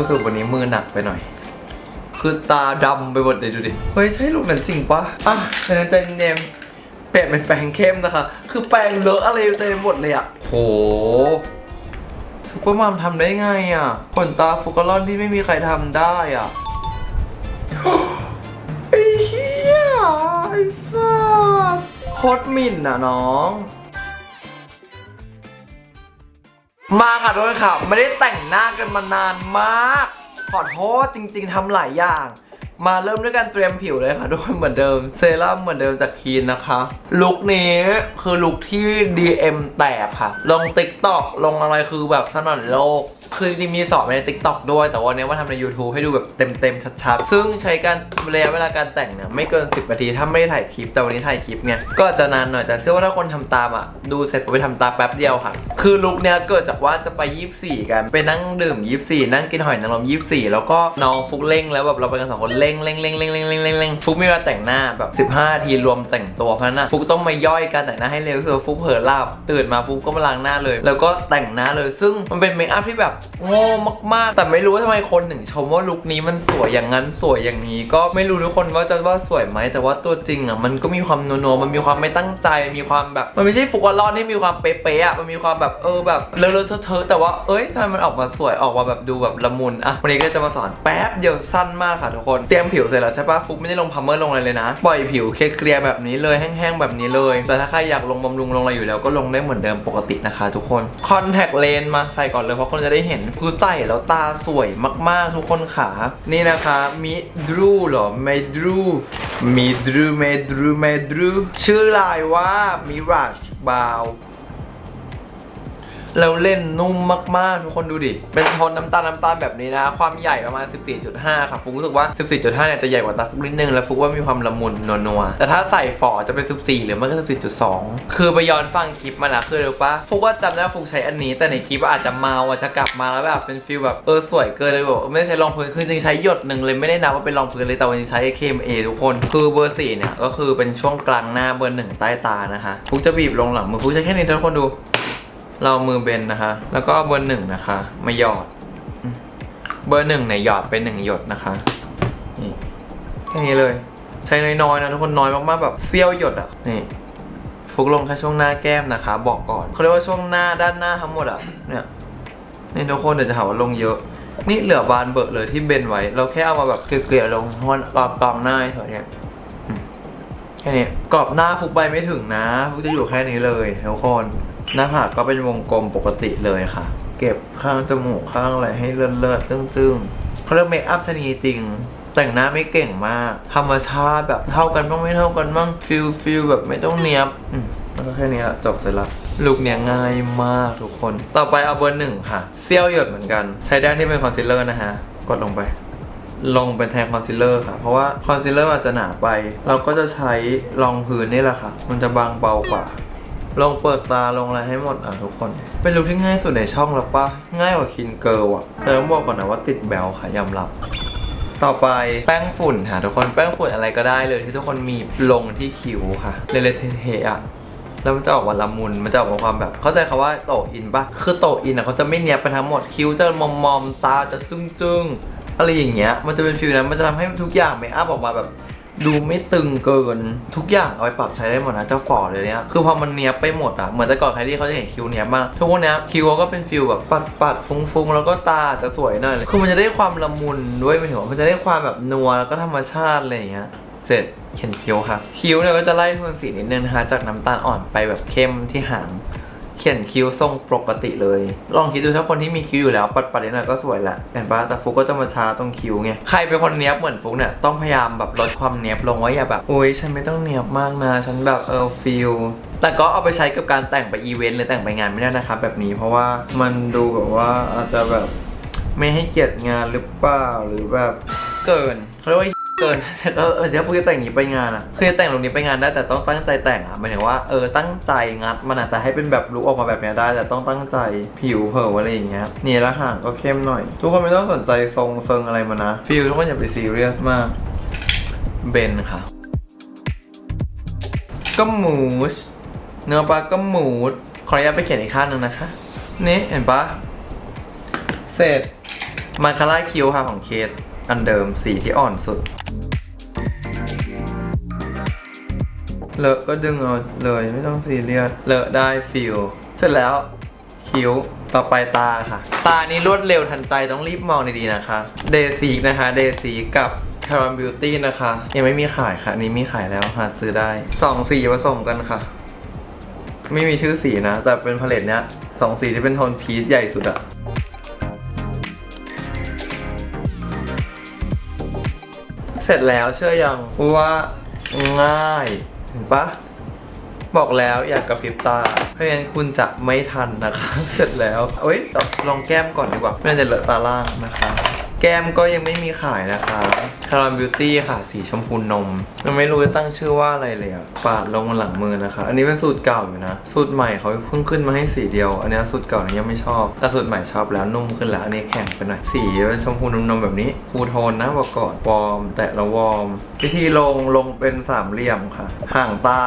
รู้สึกวันนี้มือหนักไปหน่อย คือตาดำไปหมดเลยดูดิ เฮ้ย ใช่ลูกนั้นจริงปะอะเป็นใจเย็นๆเปลี่ยนเป็นแปรงเข้มนะคะ คือแปรงเลอะอะไรเต็มหมดเลยอะโหซุปเปอร์มัมทำได้ไงอะขนตาฟูกาลอนที่ไม่มีใครทำได้อะไอ้เหี้ยไอ้สัสโคตรมิ่นอะน้อง มาค่ะทุกคนค่ะไม่ได้แต่งหน้ากันมานานมาก ขอโทษจริง ๆทำหลายอย่าง มาเริ่มด้วยการเตรียมผิวเลยค่ะทุกคนเหมือนเดิม เซรั่มเหมือนเดิมจากคีนนะคะ ลุคนี้คือลุคที่ DM แตกค่ะ ลง t ิ k t o k ลงอะไรคือแบบสนั่นโลก คือจริงๆมีสอนใน t ิ k t o k ด้วย แต่วันนี้ว่าทำใน YouTube ให้ดูแบบเต็มๆ ชัดๆ ซึ่งใช้การระยะเวลาการแต่งเนี่ยไม่เกิน 10นาทีถ้าไม่ได้ถ่ายคลิปแต่วันนี้ถ่ายคลิปเนี่ยก็จะนานหน่อยแต่เชื่อว่าถ้าคนทำตามอะดูเสร็จไปทำตามแป๊บเดียวค่ะ คือลุคเนี้ยเกิดจากว่าจะไป24กันไปนั่งดื่ม24นั่งกินหอยนางรม24แล้วก็น้องฟุกเร่งแล้วแบบเราไปกันสองคนเร่ร่งเร่งเร่งเร่งเร่งเร่งเร่งฟุกมีเวลาแต่งหน้าแบบ 15นาทีรวมแต่งตัวเพราะฉะนั้นนะฟุกต้องมาย่อยการแต่งหน้าให้เร็วสุดฟุกเผลอหลับตื่นมาฟุกก็มาล้างหน้าเลย แล้วก็แต่งหน้าเลย ซึ่งมันเป็นเมคอัพที่แบบโง่มากๆ แต่ไม่รู้ว่าทำไมคนถึงชมว่าลุคนี้มันสวยอย่างนั้นสวยอย่างนี้ ก็ไม่รู้ทุกคนว่าจะว่าสวยไหมแต่ว่าตัวจริงอะมันก็มีความนัวๆมันมีความไม่ตั้งใจมีความแบบ มันไม่ใช่ฟุกวอลลอนที่มีความเป๊ะๆอะมันมีความแบบเออแบบเลอะๆเทอะๆแต่ว่าเอ้ยทำไมมันออกมาสวยออกมาแบบดูแบบละมุนอะวันนี้ก็จะมาสอนแป๊บเดียวสั้นมากค่ะทุกคนเตรียมผิวเสร็จแล้วใช่ปะฟุกไม่ได้ลงพัมเมอร์ลงอะไรเลยนะ ปล่อยผิวเคลียร์แบบนี้เลยแห้งๆแบบนี้เลย แต่ถ้าใครอยากลงบำรุงลงอะไรอยู่แล้วก็ลงได้เหมือนเดิมปกตินะคะทุกคนคอนแทคเลนส์มาใส่ก่อนเลยเพราะคนจะได้เห็นคือใส่แล้วตาสวยมากๆ ทุกคนขานี่นะคะมิดรูหรอไมดรูมิดรูไมดรูไมดรูชื่อลายว่ามิราชบาว แล้วเล่นนุ่มมากๆ ทุกคนดูดิ เป็นโทนน้ำตาลน้ำตาลแบบนี้นะ ความใหญ่ประมาณ 14.5ค่ะฟุกรู้สึกว่า 14.5 เนี่ยจะใหญ่กว่าตาฟุกนิดนึง แล้วฟุกว่ามีความละมุนนัวๆ แต่ถ้าใส่ฝอจะเป็น 14 หรือไม่ก็ 14.2 คือไปย้อนฟังคลิปมาแล้วคือรู้ปะฟุกว่าจำได้ว่าฟุกใช้อันนี้ แต่ในคลิปอาจจะเมาอาจจะกลับมาแล้วแบบเป็นฟิลแบบเออสวยเกินเลยบอกไม่ได้ใช้รองพื้นคือจริงใช้หยดหนึ่งเลยไม่ได้นับว่าเป็นรองพื้นเลยแต่วันนี้ใช้ KMA ทุกคน คือเบอร์สี่เนี่ยก็คือเป็นช่วงกลางหน้าเบอร์หนึ่งใต้ตานะคะฟุกจะบีบลงหลังมือฟุกใช้แค่นี้ทุกคนดู เรามือเบนนะคะ แล้วก็เบอร์หนึ่งนะคะ มาหยอด เบอร์หนึ่งเนี่ยหยอดไปหนึ่งหยดนะคะนี่แค่นี้เลย ใช้น้อยๆนะทุกคนน้อยมากๆแบบเสี้ยวหยดอะนี่ฟุกลงแค่ช่วงหน้าแก้มนะคะ บอกก่อนเขาเรียกว่าช่วงหน้าด้านหน้าทั้งหมดอะเนี่ยนี่ทุกคนเดี๋ยวจะหาว่าลงเยอะ นี่เหลือบานเบิกเลยที่เบนไว้ เราแค่เอามาแบบเกลี่ยๆลงเพราะว่ากรอบกรองหน้าเฉยๆเนี่ยแค่นี้กรอบหน้าฟุกไปไม่ถึงนะ ฟุกจะอยู่แค่นี้เลยทุกคน หน้าผากก็เป็นวงกลมปกติเลยค่ะ เก็บข้างจมูกข้างอะไรให้เลิศเลิศๆจึ้งๆเขาเรียกเมคอัพชนีจริงแต่งหน้าไม่เก่งมาก ธรรมชาติแบบเท่ากันบ้างไม่เท่ากันบ้างฟิลฟิลแบบไม่ต้องเนียบอืมแล้วก็แค่นี้ละจบเสร็จละลุคเนี้ยง่ายมากทุกคน ต่อไปเอาเบอร์หนึ่งค่ะเซี่ยวหยดเหมือนกัน ใช้ด้านที่เป็นคอนซีลเลอร์นะฮะ กดลงไป ลงเป็นแทนคอนซีลเลอร์ค่ะ เพราะว่าคอนซีลเลอร์อาจจะหนาไป เราก็จะใช้รองพื้นนี่แหละค่ะ มันจะบางเบากว่า ลงเปิดตาลงอะไรให้หมดอะทุกคน เป็นลุคที่ง่ายสุดในช่องแล้วปะง่ายกว่าคินเกิลอะแต่ต้องบอกก่อนนะว่าติดแบลค่ะยอมรับต่อไปแป้งฝุ่นค่ะทุกคนแป้งฝุ่นอะไรก็ได้เลยที่ทุกคนมีลงที่คิ้วค่ะเลเลเทๆอะแล้วมันจะออกมาละมุน มันจะออกมาความแบบ เข้าใจคาว่าโตอินปะคือโตอินอะเขาจะไม่เนียบไปทั้งหมดคิ้วจะมอมมอมตาจะจึ้งจึ้งอะไรอย่างเงี้ยมันจะเป็นฟิลนั้นมันจะทำให้ทุกอย่างเมคอัพออกมาแบบ ดูไม่ตึงเกิน ทุกอย่างเอาไปปรับใช้ได้หมดนะเจ้าฝอเลยเนี้ยคือพอมันเนี้ยไปหมดอะเหมือนแต่ก่อนใครที่เขาจะเห็นคิ้วเนี้ยมากทุกวันเนี้ยคิ้วเขาก็เป็นฟิลแบบปัดปัดๆฟุ้งแล้วก็ตาจะสวยหน่อยคือมันจะได้ความละมุนด้วยหมายถึงว่ามันจะได้ความแบบนัวแล้วก็ธรรมชาติอะไรอย่างเงี้ยเสร็จเขียนคิ้วค่ะคิ้วเนี่ยก็จะไล่โทนสีนิดนึงนะคะจากน้ำตาลอ่อนไปแบบเข้มที่หาง เขียนคิ้วทรงปกติเลย ลองคิดดูถ้าคนที่มีคิ้วอยู่แล้ว ปัดปัดนิดหน่อยก็สวยแหละเห็นปะแต่ฟุกก็จะมาช้าตรงคิ้วไงใครเป็นคนเนี้ยบเหมือนฟุกเนี่ยต้องพยายามแบบลดความเนี้ยบลงไว้อย่าแบบอุ้ยฉันไม่ต้องเนี้ยบมากนะฉันแบบเออฟิลแต่ก็เอาไปใช้กับการแต่งไปอีเวนต์หรือแต่งไปงานไม่ได้นะครับแบบนี้เพราะว่ามันดูแบบว่าอาจจะแบบไม่ให้เกียรติงานหรือเปล่าหรือแบบเกินเขาเรียกว่า เกินแต่ก็เออเดี๋ยวพูดจะแต่งอย่างนี้ไปงานอะคือจะแต่งตรงนี้ไปงานได้แต่ต้องตั้งใจแต่งอะหมายถึงว่าเออตั้งใจงัดมันอะแต่ให้เป็นแบบลุกออกมาแบบเนี้ยได้ แต่ต้องตั้งใจผิวเผลออะไรอย่างเงี้ยนี่แล้วห่างก็เข้มหน่อย ทุกคนไม่ต้องสนใจทรงเซิงอะไรมานะฟิลทุกคนอย่าไปซีเรียสมากเบนค่ะก็หมูสเนื้อปลาก็หมูสขออนุญาตไปเขียนอีกข้างหนึ่งนะคะนี่เห็นปะเสร็จมาคาร่าคิวค่ะของเคส อันเดิมสีที่อ่อนสุด เลอะก็ดึงเอาเลยไม่ต้องซีเรียส เลอะได้ฟิลเสร็จแล้วคิ้วต่อไปตาค่ะ ตานี้รวดเร็วทันใจต้องรีบมองดีๆนะคะ เดซีนะคะ เดซีกับคาร์บิวตี้นะคะ ยังไม่มีขายค่ะนนี้มีขายแล้วหาซื้อได้สองสีผสมกันค่ะ ไม่มีชื่อสีนะ แต่เป็นพาเลตเนี้ยสองสีที่เป็นโทนพีชใหญ่สุดอะ ร็จแล้วเชื่อยังว่าง่ายเห็นปะบอกแล้วอยากกระพริบตา เพราะงั้นคุณจะไม่ทันนะคะ เสร็จแล้วเอ้ยลองแก้มก่อนดีกว่าไม่งั้นจะเลอะตาล่างนะคะ แก้มก็ยังไม่มีขายนะคะคาราบิวตี้ค่ะ สีชมพูนมยังไม่รู้จะตั้งชื่อว่าอะไรเลยอะปาดลงบนหลังมือนะคะ อันนี้เป็นสูตรเก่าอยู่นะ สูตรใหม่เขาเพิ่งขึ้นมาให้สีเดียว อันนี้สูตรเก่าเนี่ยยังไม่ชอบ แต่สูตรใหม่ชอบแล้วนุ่มขึ้นแล้ว อันนี้แข็งไปหน่อย สีเป็นชมพูนมๆแบบนี้ ฟูโทนนะบอกก่อนวอร์มแตะล้วอร์ม วิธีลงลงเป็นสามเหลี่ยมค่ะ ห่างตา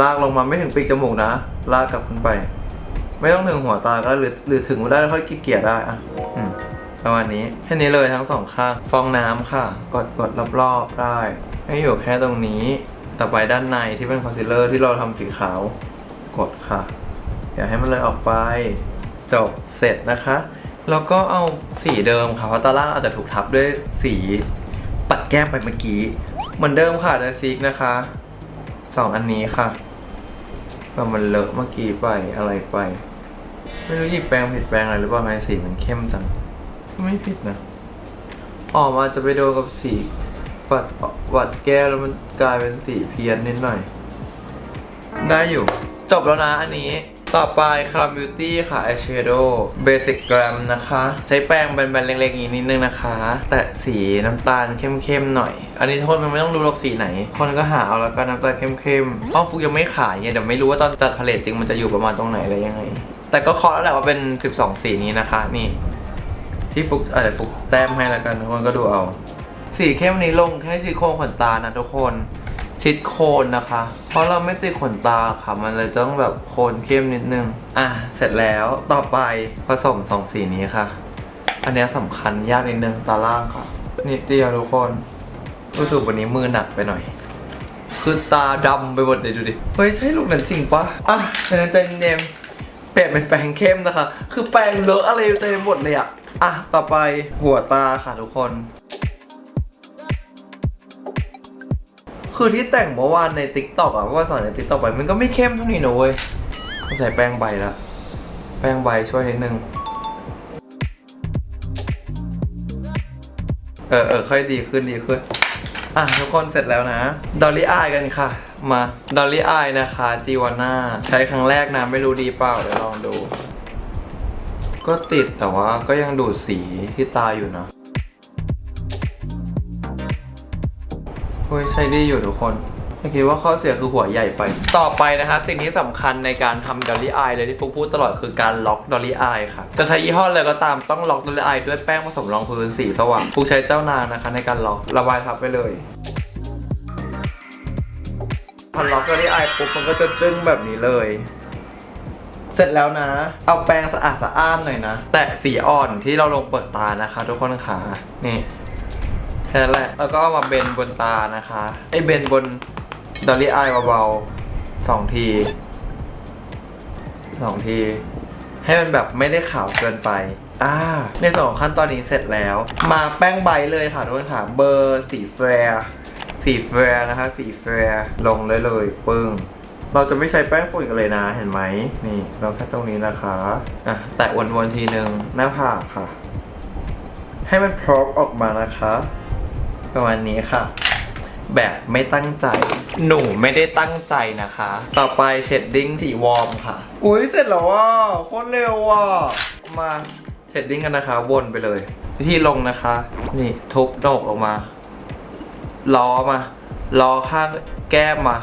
ลากลงมาไม่ถึงปีกจมูกนะ ลากกลับขึ้นไป ไม่ต้องถึงหัวตาก็หรือหรือถึงมาได้ค่อยเกี่ยได้อะ ประมาณนี้แค่นี้เลยทั้งสองข้างฟองน้ำค่ะ กดกดรอบๆได้ให้อยู่แค่ตรงนี้ ต่อไปด้านในที่เป็นคอนซีลเลอร์ที่เราทำสีขาว กดค่ะ อย่าให้มันเลยออกไป จบเสร็จนะคะ แล้วก็เอาสีเดิมค่ะ เพราะตาล่างอาจจะถูกทับด้วยสีปัดแก้มไปเมื่อกี้ เหมือนเดิมค่ะเดซิกนะคะสองอันนี้ค่ะก็มันเลอะเมื่อกี้ไปอะไรไป ไม่รู้หยิบแปรงผิดแปรงอะไรหรือเปล่าไงสีมันเข้มจัง ไม่ผิดนะ ออกมาจะไปโดนกับสีปัดปัดแก้วแล้วมันกลายเป็นสีเพี้ยนนิดหน่อย ได้อยู่ จบแล้วนะอันนี้ ต่อไปคาร์บิวตี้ค่ะอายแชโดว์เบสิกกรมนะคะ ใช้แป้งแบนๆเล็กๆนี้นิดนึงนะคะ แต่สีน้ำตาลเข้มๆหน่อย อันนี้ทุกคนมันไม่ต้องรู้หรอกสีไหน คนก็หาเอาแล้วกันน้ำตาลเข้มๆเพราะฟุกยังไม่ขายไงเดี๋ยวไม่รู้ว่าตอนจัดพาเลตจริงมันจะอยู่ประมาณตรงไหนอะไรยังไง แต่ก็เคาะแล้วแหละว่าเป็น 12 สีนี้นะคะ นี่ ที่ฟุกอาจจะฟุกแต้มให้แล้วกันทุกคนก็ดูเอา สีเข้มนี้ลงแค่ชิดโคนขนตานะทุกคนชิดโคนนะคะ เพราะเราไม่ติดขนตาค่ะ มันเลยต้องแบบโคนเข้มนิดนึง อะ เสร็จแล้วต่อไปผสมสองสีนี้ค่ะ อันนี้สำคัญยากนิดนึงตาล่างค่ะ นิดเดียวทุกคนรู้สึกวันนี้มือหนักไปหน่อย คือตาดำไปหมดเลยดูดิ เฮ้ย ใช่ลูกนั้นจริงปะอะฉะนั้นใจเย็น เปลี่ยนเป็นแปรงเข้มนะคะ คือแปรงเลอะอะไรเต็มหมดเลยอะอะ ต่อไปหัวตาค่ะทุกคน คือที่แต่งเมื่อวานใน t ิ k t o k อะเพราะว่าสอนใน t ิ k t o k ไปมันก็ไม่เข้มเท่านี้นะเว้ยใส่แป้งใบละแป้งใบช่วยนิดนึง เออเออค่อยดีขึ้นดีขึ้น อะทุกคนเสร็จแล้วนะ ดอลลี่อายกันค่ะ มา ดอลลี่อายนะคะ จีวาน่า ใช้ครั้งแรกนะ ไม่รู้ดีเปล่า เดี๋ยวลองดู ก็ติดแต่ว่าก็ยังดูดสีที่ตาอยู่นะเฮ้ยใช้ดีอยู่ทุกคน ไม่คิดว่าข้อเสียคือหัวใหญ่ไป ต่อไปนะคะสิ่งที่สำคัญในการทำดอลลี่อายเลยที่ฟุกพูดตลอดคือการล็อกดอลลี่อายค่ะ จะใช้ยี่ห้ออะไรก็ตามต้องล็อกดอลลี่อายด้วยแป้งผสมรองพื้นสีสว่างฟุกใช้เจ้านางนะคะ ในการล็อกระบายทับไปเลยพอล็อกดอลลี่อายปุ๊บมันก็จะจึ้งแบบนี้เลยเสร็จแล้วนะ เอาแปรงสะอาดสะอ้านหน่อยนะ แตะสีอ่อนที่เราลงเปิดตานะคะ ทุกคนขานี่แค่นั้นแหละ แล้วก็เอามาเบนบนตานะคะ ไอ้เบนบน ดอลลี่อายเบาๆสองทีสองที ให้มันแบบไม่ได้ขาวเกินไป อ่า ในส่วนของขั้นตอนนี้เสร็จแล้ว มาแป้งใบเลยค่ะทุกคนค่ะ เบอร์สีแฟร์สีแฟร์นะคะ สีแฟร์ลงเลยเลยปึ้งเราจะไม่ใช้แป้งฝุ่นกันเลยนะ เห็นไหม นี่ เราแค่ตรงนี้นะคะ อะ แตะวนๆทีนึง หน้าผากค่ะ ให้มันพรอปออกมานะคะ ประมาณนี้ค่ะ แบบไม่ตั้งใจ หนูไม่ได้ตั้งใจนะคะ ต่อไปเชดดิ้งสีวอร์มค่ะ อุ้ยเสร็จแล้วว่าโคตรเร็วว่ะ มาเชดดิ้งกันนะคะ วนไปเลย วิธีลงนะคะ นี่ทุบโดกออกมา ล้อมาล้อข้างแก้มมา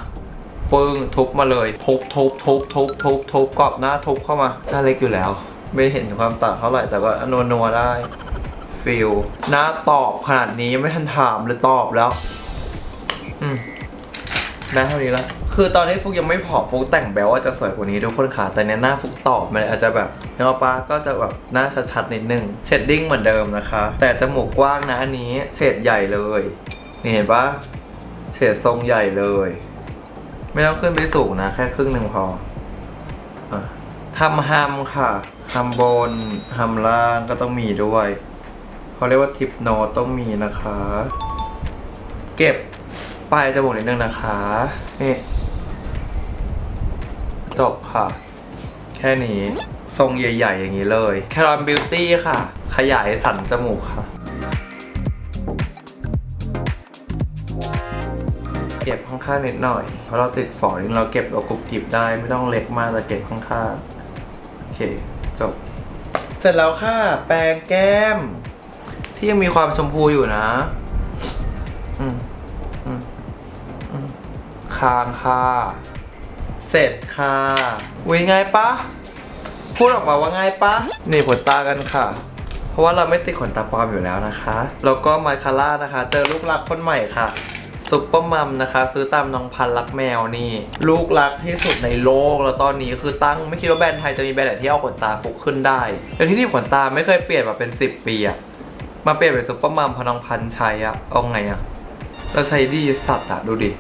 ปึ้งทุบมาเลย ทุบทุบทุบทุบทุบทุบกรอบหน้าทุบเข้ามาหน้าเล็กอยู่แล้ว ไม่เห็นถึงความต่างเท่าไหร่แต่ก็นัวนัวๆได้ฟิลหน้าตอบขนาดนี้ยังไม่ทันถามเลยตอบแล้ว อืมได้เท่านี้ละ คือตอนนี้ฟุกยังไม่ผอมฟุกแต่งแบลว่าจะสวยกว่านี้ทุกคนค่ะ แต่เนี้ยหน้าฟุกตอบมันอาจจะแบบเนื้อปลาก็จะแบบหน้าชัดๆนิดนึง เชดดิ้งเหมือนเดิมนะคะ แต่จมูกกว้างนะอันนี้เฉดใหญ่เลย นี่เห็นปะเฉดทรงใหญ่เลย ไม่ต้องขึ้นไปสูงนะ แค่ครึ่งหนึ่งพอทำฮัมค่ะฮัมบนฮัมล่างก็ต้องมีด้วย เขาเรียกว่าทิปโนตต้องมีนะคะ เก็บ ปลายจมูกนิดนึงนะคะนี่จบค่ะ แค่นี้ ทรงใหญ่ ๆ อย่างนี้เลยแครอนบิวตี้ค่ะ ขยายสันจมูกค่ะ เก็บข้างๆนิดหน่อย เพราะเราติดฝอยเราเก็บเรากรุบกริบได้ไม่ต้องเล็กมากแต่เก็บข้างๆ โอเค จบ เสร็จแล้วค่ะ แปรงแก้ม ที่ยังมีความชมพูอยู่นะ คางค่ะ เสร็จค่ะวิง่ายปะพูดออกมาว่าง่ายปะนี่ขนตากันค่ะ เพราะว่าเราไม่ติดขนตาปลอมอยู่แล้วนะคะ แล้วก็มาคาร่านะคะ เจอลูกรักคนใหม่ค่ะซุปเปอร์มัมนะคะ ซื้อตามน้องพันรักแมวนี่ ลูกรักที่สุดในโลกแล้วตอนนี้คือตั้งไม่คิดว่าแบรนด์ไทยจะมีแบรนด์ไหนที่เอาขนตาฟุกขึ้นได้แต่ที่ที่ขนตาไม่เคยเปลี่ยนมาเป็น 10 ปีอะมาเปลี่ยนเป็นซุปเปอร์มัมเพอน้องพันใช้อะเอาไงอะเราใช้ดีสัตว์อะดูดิ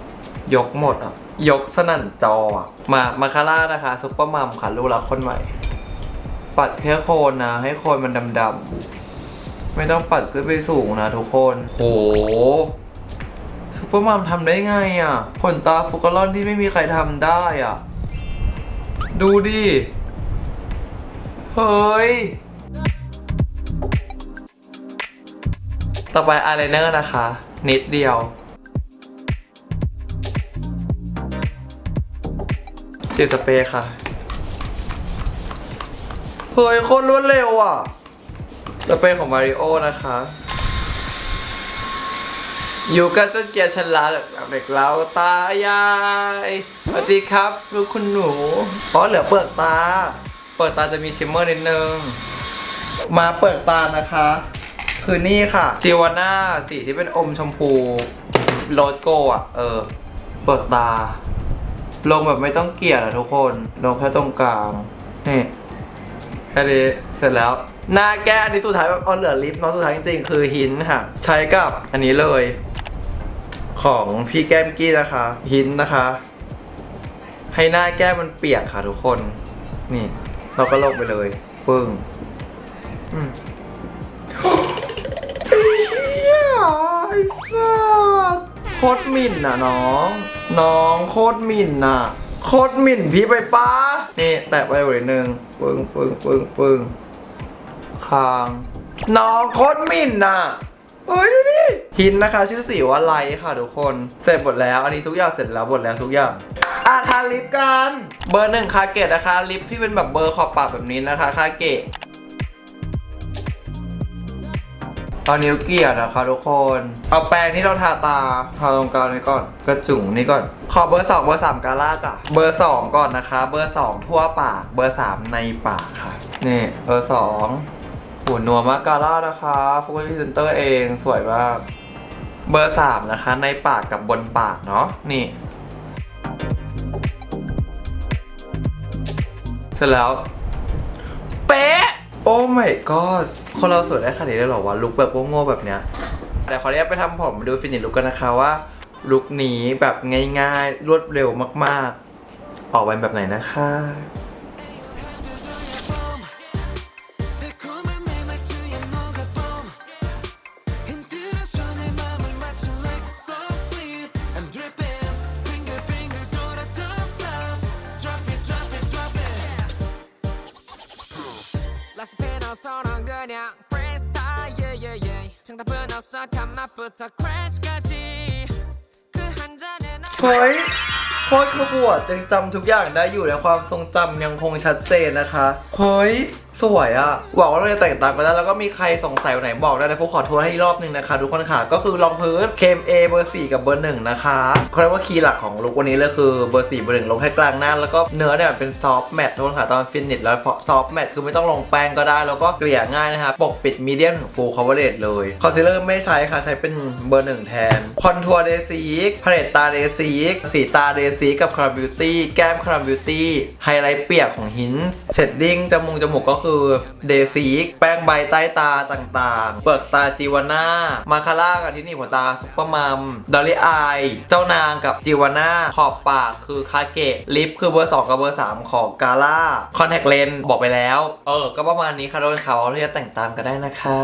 ยกหมดอะ ยกสนั่นจออะมามาคาร่านะคะซุปเปอร์มัมค่ะลูกรักคนใหม่ ปัดแค่โคนนะ ให้โคนมันดำๆ ไม่ต้องปัดขึ้นไปสูงนะทุกคน โหซุปเปอร์มัมทำได้ไงอะ่ะขนตาฟุกกะลอนที่ไม่มีใครทำได้อะ ดูดิ เฮ้ยต่อไปอายไลเนอร์นะคะ นิดเดียว ฉีดสเปรย์ค่ะ เฮ้ยโคตรรวดเร็วอะ สเปรย์ของมาริโอนะคะอยู่กันจนเกียร์ชนลาเด็กเราตายายสวัสดีครับลูกคุณหนูอ๋อเหลือเปลือกตา เปลือกตาจะมีชิมเมอร์นิดนึง มาเปลือกตานะคะ คือนี่ค่ะจิวาน่าสีที่เป็นอมชมพูโรสโกอะ เออ เปลือกตา ลงแบบไม่ต้องเกลี่ยนะทุกคน ลงแค่ตรงกลาง นี่แค่นี้เสร็จแล้ว หน้าแก้อันนี้สุดท้ายแบบเอาเหลือลิปเนาะสุดท้ายจริงๆ คือหินค่ะ ใช้กับอันนี้เลย ของพี่แก้มกี้นะคะ หินนะคะ ให้หน้าแก้มันเปียกค่ะทุกคน นี่ เราก็ลงไปเลยปึ้งอืมเฮ้ยไอ้สัส คตรหมิ่นน่ะน้อง น้องโคตรหมิ่นน่ะ โคตรหมิ่นพี่ไปป้านี่แตะไปหน่อยหนึ่งปึ้งปึ้งปึ้งปึ้งคาง น้องโคตรหมิ่นน่ะเฮ้ยดูดิทินนะคะ ชื่อสีว่าไลท์ค่ะทุกคนเสร็จหมดแล้ว อันนี้ทุกอย่างเสร็จแล้วหมดแล้วทุกอย่างอะทาลิปกัน เบอร์หนึ่งคาเกตนะคะลิปที่เป็นแบบเบอร์ขอบปากแบบนี้นะคะคาเกต ตอนนิ้วเกลียดนะคะทุกคน เอาแปรงที่เราทาตาทาตรงกลางนี้ก่อน กระจุงนี่ก่อน ขอเบอร์สองเบอร์สามกาล่าจ้ะ เบอร์สองก่อนนะคะ เบอร์สองทั่วปาก เบอร์สามในปากค่ะ นี่เบอร์สองหุ่นนัวมากาล่านะคะฟุกเป็นพรีเซนเตอร์เองสวยมากเบอร์สามนะคะ ในปากกับบนปากเนาะนี่เสร็จแล้ว โอ้ไม่ก็คนเราสวยได้ขนาดนี้เลยเหรอวะลุคแบบโง่ๆแบบเนี้ยแต่ขออนุญาตไปทำผมดูฟินิชลุคกันนะคะว่าลุคนี้แบบง่ายๆ รวดเร็วมากๆ ออกไปแบบไหนนะคะ เฮ้ยโคตรขบวดยังจำทุกอย่างได้อยู่ในความทรงจำยังคงชัดเจนนะคะ เฮ้ย สวยอะหวังว่าเราจะแต่งตามกันได้แล้วก็มีใครสงสัยวันไหนบอกได้นะฟุกขอโทษให้อีกรอบหนึงนะคะ ทุกคนค่ะ ก็คือรองพื้นเคมเอเบอร์4กับเบอร์หนึ่งนะคะเขาเรียกว่าคีย์หลักของลุควันนี้เลยคือเบอร์4เบอร์หนึ่งลงแค่กลางหน้า แล้วก็เนื้อเนี่ยเป็นซอฟต์แมททุกคนค่ะตอนฟินิชแล้วซอฟต์แมทคือไม่ต้องลงแป้งก็ได้ แล้วก็เกลี่ยง่ายนะคะปกปิดมีเดียมถึงฟูลคอเวอร์เรเลยคอนซีลเลอร์ไม่ใช้ค่ะใช้เป็นเบอร์หนึ่งแทนคอนทัวร์เดซิกพาเลตตาเดซิกสีตาเดซิกกับคาราบิวตี้แก้มคาราบิวตี้ไฮไลท์เปียกของหินเชดดิ้งจมูกจมูกก็คือเดซิกแป้งใบใต้ตาต่างๆ เปลือกตาจิวาน่ามาคาร่ากับที่หนี่หัวตาซุปเปอร์มัมดอลลี่อายเจ้านางกับจิวาน่าขอบปากคือคาเกะลิปคือเบอร์ 2 กับเบอร์ 3 ของกาล่าคอนแทคเลนบอกไปแล้ว เออ ก็ประมาณนี้ค่ะโดนเขาที่จะแต่งตามกันได้นะคะ